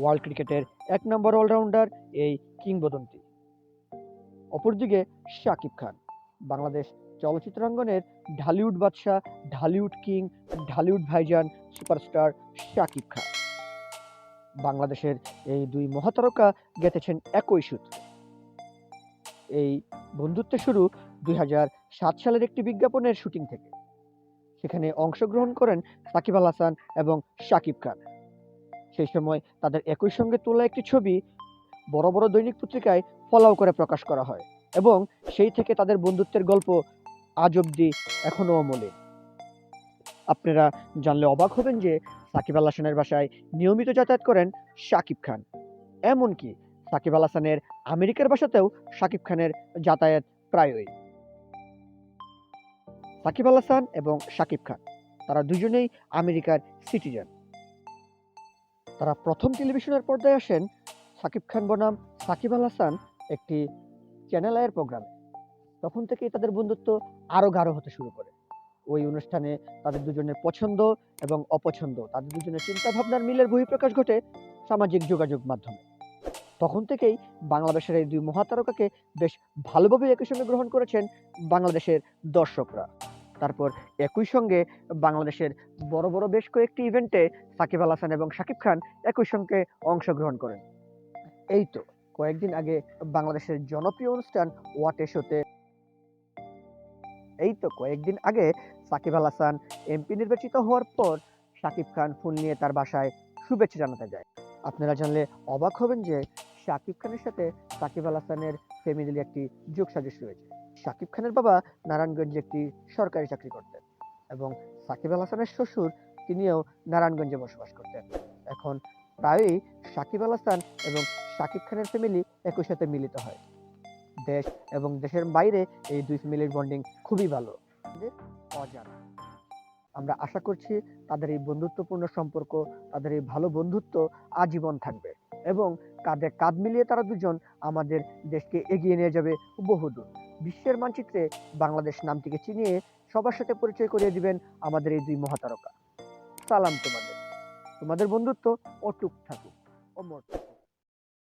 World ক্রিকেটের এক নম্বর allrounder এই কিংবদন্তি। অপরদিকে শাকিব খান, বাংলাদেশ চলচ্চিত্রাঙ্গনের ঢালিউড বাদশাহ, ঢালিউড কিং, ঢালিউড ভাইজান, সুপারস্টার শাকিব খান। বাংলাদেশের এই দুই মহাতারকা গেঁথেছেন একই সূত্রে। এই বন্ধুত্বের শুরু দুই সাত সালের একটি বিজ্ঞাপনের শুটিং থেকে। সেখানে অংশগ্রহণ করেন সাকিব আল হাসান এবং শাকিব খান। সেই সময় তাদের একই সঙ্গে তোলা একটি ছবি বড় বড় দৈনিক পত্রিকায় ফলাও করে প্রকাশ করা হয় এবং সেই থেকে তাদের বন্ধুত্বের গল্প আজ অব্দি এখনও অমলে। আপনারা জানলে অবাক হবেন যে সাকিব আল হাসানের বাসায় নিয়মিত যাতায়াত করেন শাকিব খান। এমনকি সাকিব আল হাসানের আমেরিকার বাসাতেও শাকিব খানের যাতায়াত প্রায়ই। সাকিব আল হাসান এবং শাকিব খান, তারা দুজনেই আমেরিকার সিটিজেন। তারা প্রথম টেলিভিশনের পর্দায় আসেন সাকিব খান বনাম, সাকিব আল হাসান একটি চ্যানেল আয়ের প্রোগ্রামে। তখন থেকেই তাদের বন্ধুত্ব আরও গাঢ় হতে শুরু করে। ওই অনুষ্ঠানে তাদের দুজনের পছন্দ এবং অপছন্দ, তাদের দুজনের চিন্তাভাবনার মিলের বহিঃপ্রকাশ ঘটে সামাজিক যোগাযোগ মাধ্যমে। তখন থেকেই বাংলাদেশের এই দুই মহাতারকাকে বেশ ভালোভাবে একই সঙ্গে গ্রহণ করেছেন বাংলাদেশের দর্শকরা। তারপর একই সঙ্গে বাংলাদেশের বড় বড় বেশ কয়েকটি ইভেন্টে সাকিব আল হাসান এবং শাকিব খান একই সঙ্গে অংশগ্রহণ করেন। এই তো, কয়েকদিন আগে বাংলাদেশের জনপ্রিয় অনুষ্ঠান ওয়াটে শোতে এই তো কয়েকদিন আগে সাকিব আল হাসান এমপি নির্বাচিত হওয়ার পর শাকিব খান ফোন নিয়ে তার বাসায় শুভেচ্ছা জানাতে যায়। আপনারা জানলে অবাক হবেন যে শাকিব খানের সাথে সাকিব আল হাসানের ফ্যামিলির একটি যোগ সাজস রয়েছে। শাকিব খানের বাবা নারায়ণগঞ্জে একটি সরকারি চাকরি করতেন এবং সাকিব আল হাসানের শ্বশুর তিনিও নারায়ণগঞ্জে বসবাস করতেন। এখন প্রায়ই সাকিব আল হাসান এবং সাকিব খানের ফ্যামিলি একই সাথে মিলিত হয়। দেশ এবং দেশের বাইরে এই দুই ফ্যামিলির বন্ডিং খুবই ভালো। অজানা। আমরা আশা করছি তাদের এই বন্ধুত্বপূর্ণ সম্পর্ক, তাদের এই ভালো বন্ধুত্ব আজীবন থাকবে এবং কাঁধে কাঁধ মিলিয়ে তারা দুজন আমাদের দেশকে এগিয়ে নিয়ে যাবে বহুদূর। বিশ্বের মানচিত্রে বাংলাদেশ নামটিকে চিনিয়ে সবার সাথে পরিচয় করিয়ে দিবেন আমাদের এই দুই মহাতারকা। সালাম তোমাদের। তোমাদের বন্ধুত্ব অটুক থাকুক। অমর।